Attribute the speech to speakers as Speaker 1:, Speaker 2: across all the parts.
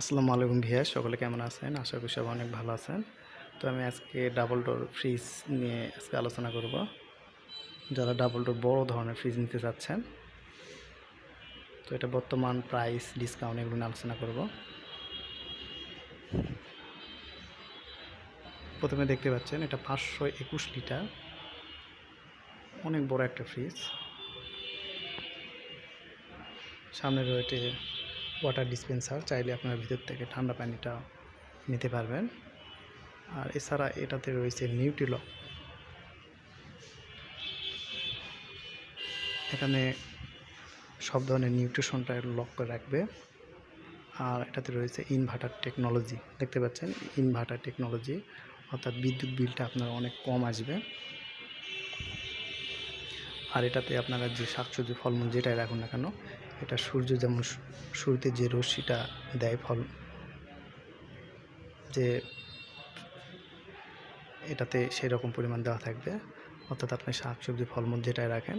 Speaker 1: আসসালামু আলাইকুম ভিয়া, সকলে কেমন আছেন? আশা করি সবাই অনেক ভালো আছেন। তো আমি আজকে ডাবল ডোর ফ্রিজ নিয়ে আজকে আলোচনা করব। যারা ডাবল ডোর বড় ধরনের ফ্রিজ নিতে চাচ্ছেন, তো এটা বর্তমান প্রাইস ডিসকাউন্ট এগুলো নিয়ে আলোচনা করব। প্রথমে দেখতে পাচ্ছেন, এটা পাঁচশো একুশ লিটার। অনেক বড় একটা ফ্রিজ সামনে রয়েছে ওয়াটার ডিসপেন্সার চাইলে আপনার ভিতর থেকে ঠান্ডা পানিটা নিতে পারবেন। আর এছাড়া এটাতে রয়েছে নিউট্রিলক এখানে সব ধরনের নিউট্রিশনটা লক করে রাখবে। আর এটাতে রয়েছে ইনভার্টার টেকনোলজি দেখতে পাচ্ছেন? ইনভার্টার টেকনোলজি অর্থাৎ বিদ্যুৎ বিলটা আপনার অনেক কম আসবে। আর এটাতে আপনারা যে শাকসবজি, ফলমূল যেটাই রাখুন না কেন এটা সূর্য যেমন শুরুতে যে রশ্মিটা দেয় ফল, যে এটাতে সেই রকম পরিমাণ দেওয়া থাকবে, অর্থাৎ আপনি শাকসবজি, ফলমূল যেটাই রাখেন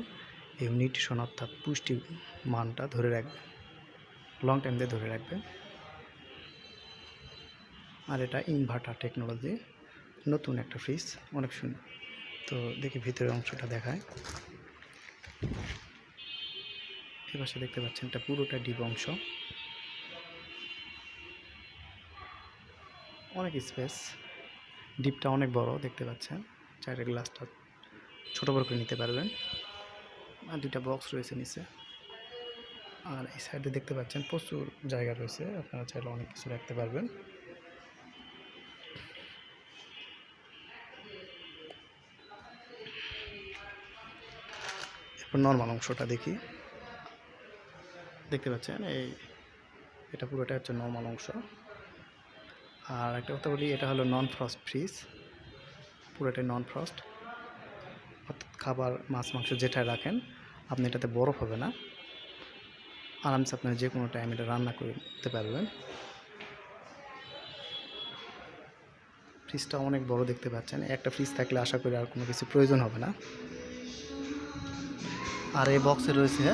Speaker 1: এই নিউট্রিশন অর্থাৎ পুষ্টি মানটা ধরে রাখবে লং টাইম দিয়ে ধরে রাখবে আর এটা ইনভার্টার টেকনোলজি নতুন একটা ফ্রিজ অনেক সুন্দর। তো দেখি ভিতরের অংশটা দেখায়। এপাশে দেখতে পাচ্ছেন, এটা পুরোটা ডিপ অংশ। অনেক স্পেস ডিপটা অনেক বড় দেখতে পাচ্ছেন, চাইলে গ্লাসটা ছোট বড় করে নিতে পারবেন। আর দুইটা বক্স রয়েছে নিচে। আর এই সাইডে দেখতে পাচ্ছেন, প্রচুর জায়গা রয়েছে, আপনারা চাইলে অনেক কিছু রাখতে পারবেন। এরপর নর্মাল অংশটা দেখি। দেখতে পাচ্ছেন, এই এটা পুরোটা হচ্ছে নর্মাল অংশ। আর একটা কথা বলি, এটা হলো নন ফ্রস্ট ফ্রিজ পুরোটাই নন ফ্রস্ট অর্থাৎ খাবার, মাছ, মাংস যেটা রাখেন, আপনি এটাতে বরফ হবে না। আরামসে আপনার যে কোনো টাইম এটা রান্না করতে পারবেন। ফ্রিজটা অনেক বড় দেখতে পাচ্ছেন। একটা ফ্রিজ থাকলে আশা করি আর কোনো কিছু প্রয়োজন হবে না। আর এই বক্সে রয়েছে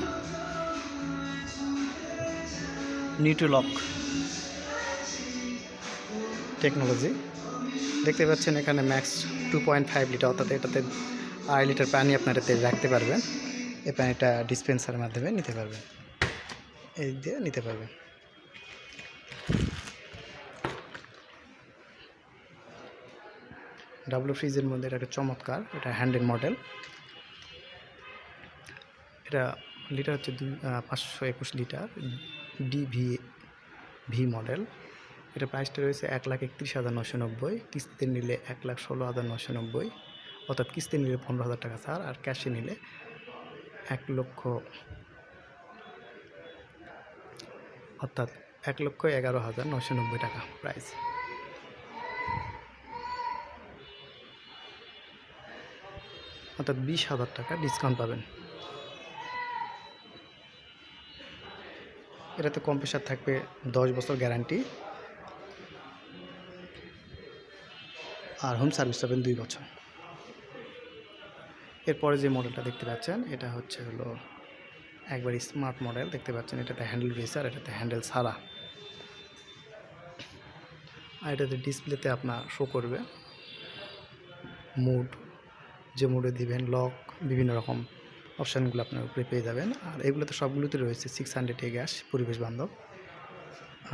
Speaker 1: নিউট্রিলক টেকনোলজি। দেখতে পাচ্ছেন এখানে max two point five litre, অর্থাৎ এটাতে আড়াই লিটার পানি আপনার রাখতে পারবেন। এই পানিটা ডিসপেন্সারের মাধ্যমে নিতে পারবেন। এই দিয়ে নিতে পারবেন। ডাব্লু ফ্রিজের মধ্যে এটা একটা চমৎকার, এটা হ্যান্ডেল মডেল। এটা লিটার হচ্ছে দুই পাঁচশো একুশ লিটার। ডিভি ভি মডেল এটা প্রাইসটা রয়েছে এক লাখ একত্রিশ হাজার নশো নব্বই, কিস্তিতে নিলে এক লাখ ষোলো হাজার নশো নব্বই, অর্থাৎ কিস্তি নিলে পনেরো হাজার টাকা ছাড়, আর ক্যাশে নিলে এক লক্ষ, অর্থাৎ এক লক্ষ এগারো হাজার নশো নব্বই টাকা প্রাইস অর্থাৎ বিশ হাজার টাকা ডিসকাউন্ট পাবেন। এটাতে কম্প্রেসার থাকবে দশ বছর গ্যারান্টি। আর হোম সার্ভিস পাবেন দুই বছর। এরপরে যে মডেলটা দেখতে পাচ্ছেন, এটা হচ্ছে হলো একবার স্মার্ট মডেল। দেখতে পাচ্ছেন, এটাতে হ্যান্ডেল আর এটাতে হ্যান্ডেল ছাড়া আর এটাতে ডিসপ্লেতে আপনার শো করবে। মুড, যে মুডে দিবেন লক বিভিন্ন রকম অপশানগুলো আপনার উপরে পেয়ে যাবেন। আর এগুলোতে সবগুলোতে রয়েছে সিক্স হান্ড্রেড এ গ্যাস পরিবেশ বান্ধব।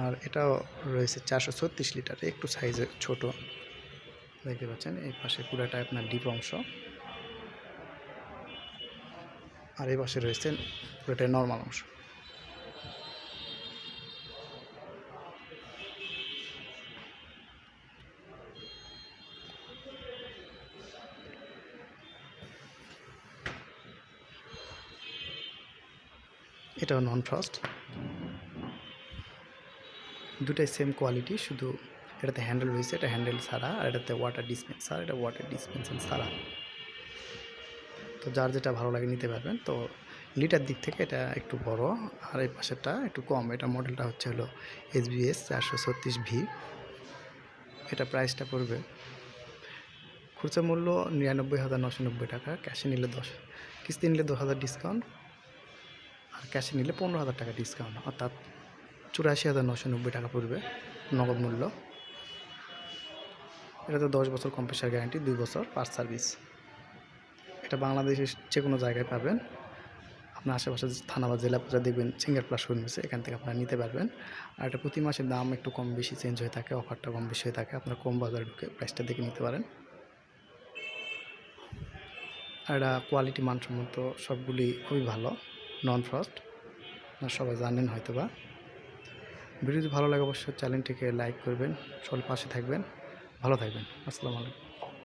Speaker 1: আর এটাও রয়েছে চারশো ছত্রিশ লিটার, একটু সাইজে ছোট। দেখতে পাচ্ছেন, এই পাশে পুরাটা আপনার ডিপ অংশ। আর এই পাশে রয়েছে পুরোটাই নর্মাল অংশ। এটাও নন ফ্রস্ট দুটাই সেম কোয়ালিটি শুধু এটাতে হ্যান্ডেল রয়েছে, এটা হ্যান্ডেল ছাড়া, আর এটাতে ওয়াটার ডিসপেন্সার এটা ওয়াটার ডিসপেন্সার ছাড়া। তো যার যেটা ভালো লাগে নিতে পারবেন। তো লিটার দিক থেকে এটা একটু বড়, আর এই পাশেরটা একটু কম। এটা মডেলটা হচ্ছে হলো এসবিএস চারশো ছত্রিশ ভি এটা প্রাইসটা পড়বে খুচরা মূল্য নিরানব্বই হাজার নশো নব্বই টাকা। ক্যাশে নিলে দশ, কিস্তি নিলে দশ হাজার ডিসকাউন্ট আর ক্যাশে নিলে পনেরো হাজার টাকা ডিসকাউন্ট অর্থাৎ চুরাশি হাজার নশো নব্বই টাকা পড়বে নগদ মূল্য। এটাতে দশ বছর কম্প্রেসার গ্যারান্টি দুই বছর পার্ট সার্ভিস এটা বাংলাদেশের যে কোনো জায়গায় পাবেন। আপনার আশেপাশে থানা বা জেলা পর্যায়ে দেখবেন সিঙ্গার প্লাস শোরুম আছে, এখান থেকে আপনারা নিতে পারবেন। আর এটা প্রতি মাসের দাম একটু কম বেশি চেঞ্জ হয়ে থাকে অফারটা কম বেশি হয়ে থাকে, আপনারা কম বাজারে ঢুকে প্রাইসটা দেখে নিতে পারেন। আর এটা কোয়ালিটি মানসম্মত সবগুলি খুবই ভালো। নন ফ্রস্ট আপনারা সবাই জানেন হয়তো বা ভিডিওটি ভালো লাগে অবশ্যই চ্যানেলটিকে লাইক করবেন সকল পাশে থাকবেন। ভালো থাকবেন। আসসালামু আলাইকুম।